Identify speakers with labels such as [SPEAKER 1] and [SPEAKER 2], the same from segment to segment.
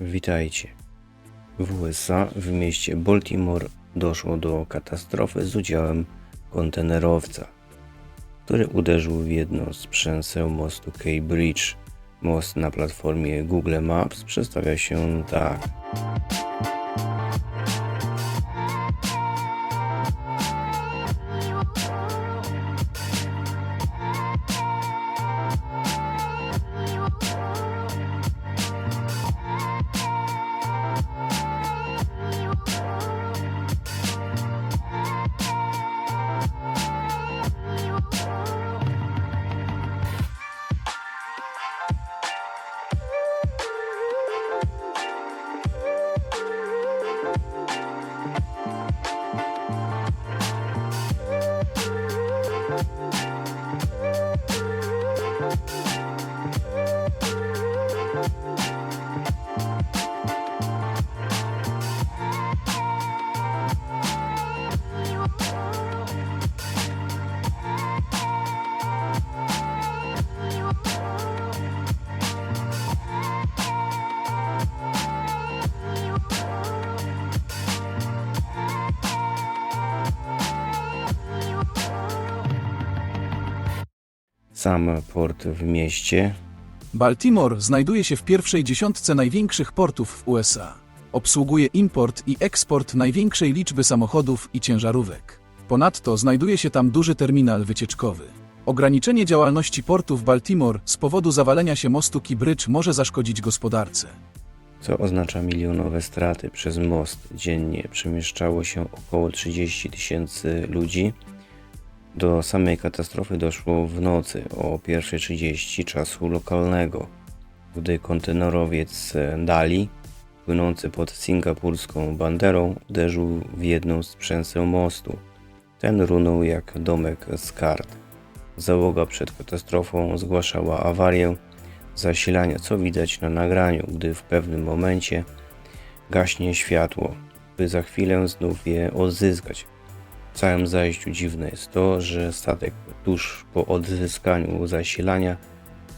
[SPEAKER 1] Witajcie. W USA w mieście Baltimore doszło do katastrofy z udziałem kontenerowca, który uderzył w jedno z przęseł mostu Key Bridge. Most na platformie Google Maps przedstawia się tak. Sam port w mieście
[SPEAKER 2] Baltimore znajduje się w pierwszej dziesiątce największych portów w USA. Obsługuje import i eksport największej liczby samochodów i ciężarówek. Ponadto znajduje się tam duży terminal wycieczkowy. Ograniczenie działalności portu w Baltimore z powodu zawalenia się mostu Bridge może zaszkodzić gospodarce.
[SPEAKER 1] co oznacza milionowe straty. Przez most dziennie przemieszczało się około 30 tysięcy ludzi. Do samej katastrofy doszło w nocy o 1.30 czasu lokalnego, gdy kontenerowiec Dali, płynący pod singapurską banderą, uderzył w jedną z przęseł mostu. Ten runął jak domek z kart. Załoga przed katastrofą zgłaszała awarię zasilania, co widać na nagraniu, gdy w pewnym momencie gaśnie światło, by za chwilę znów je odzyskać. Całym zajściu dziwne jest to, że statek tuż po odzyskaniu zasilania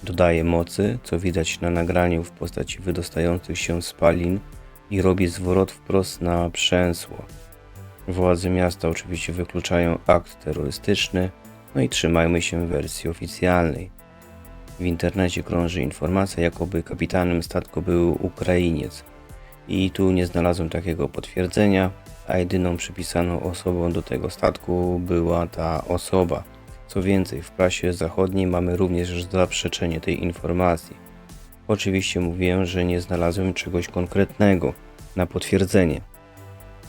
[SPEAKER 1] dodaje mocy, co widać na nagraniu w postaci wydostających się spalin i robi zwrot wprost na przęsło. Władze miasta oczywiście wykluczają akt terrorystyczny, no i trzymajmy się wersji oficjalnej. W internecie krąży informacja, jakoby kapitanem statku był Ukrainiec. I tu nie znalazłem takiego potwierdzenia, a jedyną przypisaną osobą do tego statku była ta osoba. Co więcej, w prasie zachodniej mamy również zaprzeczenie tej informacji. Oczywiście mówiłem, że nie znalazłem czegoś konkretnego na potwierdzenie.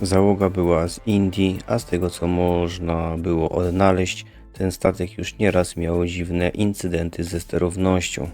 [SPEAKER 1] Załoga była z Indii, a z tego co można było odnaleźć, ten statek już nieraz miał dziwne incydenty ze sterownością.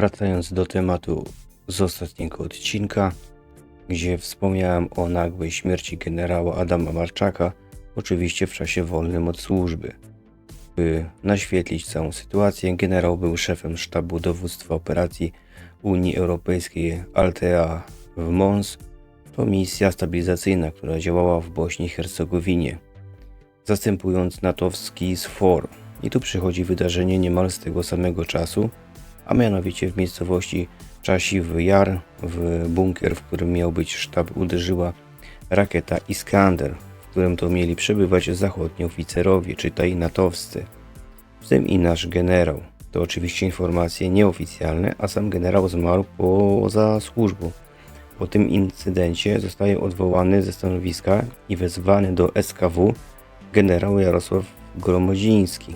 [SPEAKER 1] Wracając do tematu z ostatniego odcinka, gdzie wspomniałem o nagłej śmierci generała Adama Marczaka, oczywiście w czasie wolnym od służby. By naświetlić całą sytuację, generał był szefem sztabu dowództwa operacji Unii Europejskiej Altea w Mons. To misja stabilizacyjna, która działała w Bośni i Hercegowinie, zastępując natowski SFOR. I tu przychodzi wydarzenie niemal z tego samego czasu, a mianowicie w miejscowości Czasiw Jar, w bunkier, w którym miał być sztab, uderzyła rakieta Iskander, w którym to mieli przebywać zachodni oficerowie, czytaj natowscy, w tym i nasz generał. To oczywiście informacje nieoficjalne, a sam generał zmarł poza służbą. Po tym incydencie zostaje odwołany ze stanowiska i wezwany do SKW generał Jarosław Gromodziński.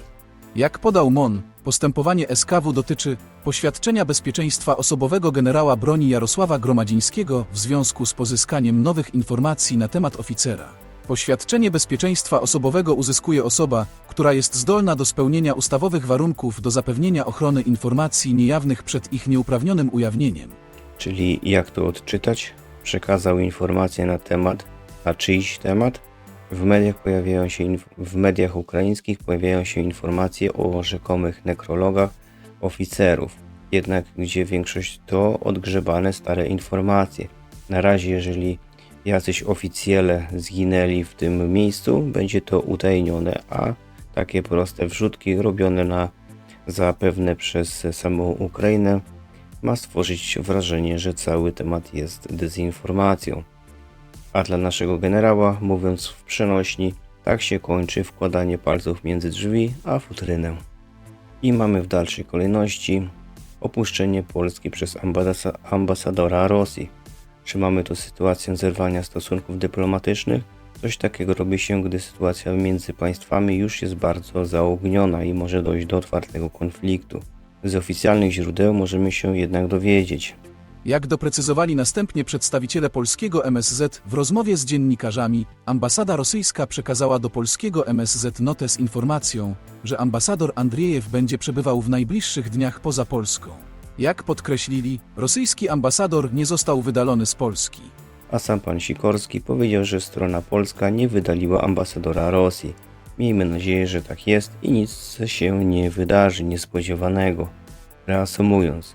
[SPEAKER 2] Jak podał MON, postępowanie SKW dotyczy poświadczenia bezpieczeństwa osobowego generała broni Jarosława Gromadzińskiego w związku z pozyskaniem nowych informacji na temat oficera. Poświadczenie bezpieczeństwa osobowego uzyskuje osoba, która jest zdolna do spełnienia ustawowych warunków do zapewnienia ochrony informacji niejawnych przed ich nieuprawnionym ujawnieniem.
[SPEAKER 1] Czyli jak to odczytać? Przekazał informacje na temat, a czyjś temat? W mediach, pojawiają się w mediach ukraińskich pojawiają się informacje o rzekomych nekrologach oficerów, jednak gdzie większość to odgrzebane stare informacje. Na razie, jeżeli jacyś oficjele zginęli w tym miejscu, będzie to utajnione, a takie proste wrzutki robione na zapewne przez samą Ukrainę ma stworzyć wrażenie, że cały temat jest dezinformacją. A dla naszego generała, mówiąc w przenośni, tak się kończy wkładanie palców między drzwi a futrynę. I mamy w dalszej kolejności opuszczenie Polski przez ambasa- ambasadora Rosji. Czy mamy tu sytuację zerwania stosunków dyplomatycznych? Coś takiego robi się, gdy sytuacja między państwami już jest bardzo zaogniona i może dojść do otwartego konfliktu. Z oficjalnych źródeł możemy się jednak dowiedzieć,
[SPEAKER 2] Jak doprecyzowali następnie przedstawiciele polskiego MSZ w rozmowie z dziennikarzami, ambasada rosyjska przekazała do polskiego MSZ notę z informacją, że ambasador Andriejew będzie przebywał w najbliższych dniach poza Polską. Jak podkreślili, rosyjski ambasador nie został wydalony z Polski.
[SPEAKER 1] a sam pan Sikorski powiedział, że strona polska nie wydaliła ambasadora Rosji. Miejmy nadzieję, że tak jest i nic się nie wydarzy niespodziewanego. Reasumując,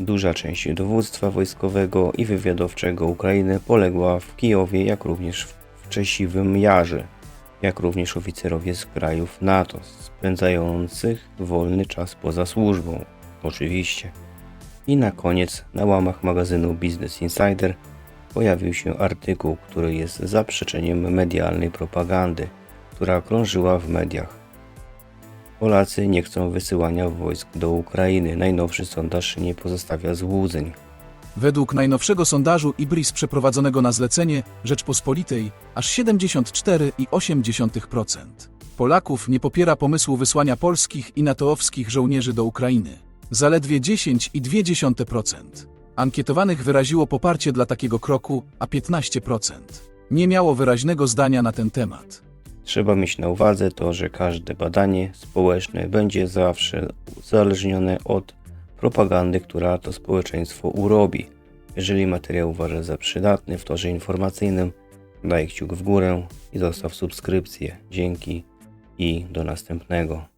[SPEAKER 1] duża część dowództwa wojskowego i wywiadowczego Ukrainy poległa w Kijowie, jak również w Czesiwym Jarze, jak również oficerowie z krajów NATO, spędzających wolny czas poza służbą, oczywiście. I na koniec, na łamach magazynu Business Insider pojawił się artykuł, który jest zaprzeczeniem medialnej propagandy, która krążyła w mediach. Polacy nie chcą wysyłania wojsk do Ukrainy. Najnowszy sondaż nie pozostawia złudzeń.
[SPEAKER 2] Według najnowszego sondażu IBRIS przeprowadzonego na zlecenie Rzeczpospolitej aż 74,8% Polaków nie popiera pomysłu wysłania polskich i natowskich żołnierzy do Ukrainy. Zaledwie 10,2%. Ankietowanych wyraziło poparcie dla takiego kroku, a 15% nie miało wyraźnego zdania na ten temat.
[SPEAKER 1] Trzeba mieć na uwadze to, że każde badanie społeczne będzie zawsze uzależnione od propagandy, która to społeczeństwo urobi. Jeżeli materiał uważasz za przydatny w torze informacyjnym, daj kciuk w górę i zostaw subskrypcję. Dzięki i do następnego.